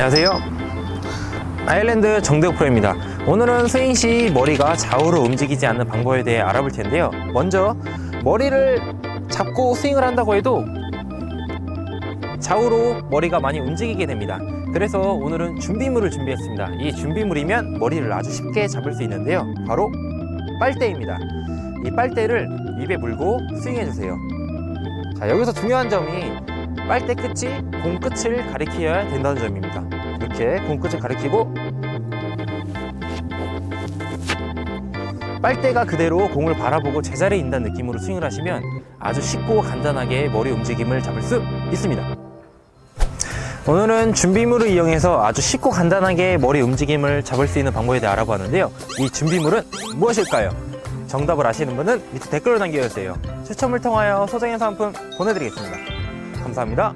안녕하세요. 아일랜드 정대욱 프로입니다. 오늘은 스윙 시 머리가 좌우로 움직이지 않는 방법에 대해 알아볼 텐데요. 먼저 머리를 잡고 스윙을 한다고 해도 좌우로 머리가 많이 움직이게 됩니다. 그래서 오늘은 준비물을 준비했습니다. 이 준비물이면 머리를 아주 쉽게 잡을 수 있는데요. 바로 빨대입니다. 이 빨대를 입에 물고 스윙해 주세요. 자, 여기서 중요한 점이 빨대 끝이 공 끝을 가리켜야 된다는 점입니다. 이렇게 공 끝을 가리키고 빨대가 그대로 공을 바라보고 제자리에 있다는 느낌으로 스윙을 하시면 아주 쉽고 간단하게 머리 움직임을 잡을 수 있습니다. 오늘은 준비물을 이용해서 아주 쉽고 간단하게 머리 움직임을 잡을 수 있는 방법에 대해 알아보았는데요. 이 준비물은 무엇일까요? 정답을 아시는 분은 밑에 댓글로 남겨주세요. 추첨을 통하여 소정의 상품 보내드리겠습니다. 감사합니다.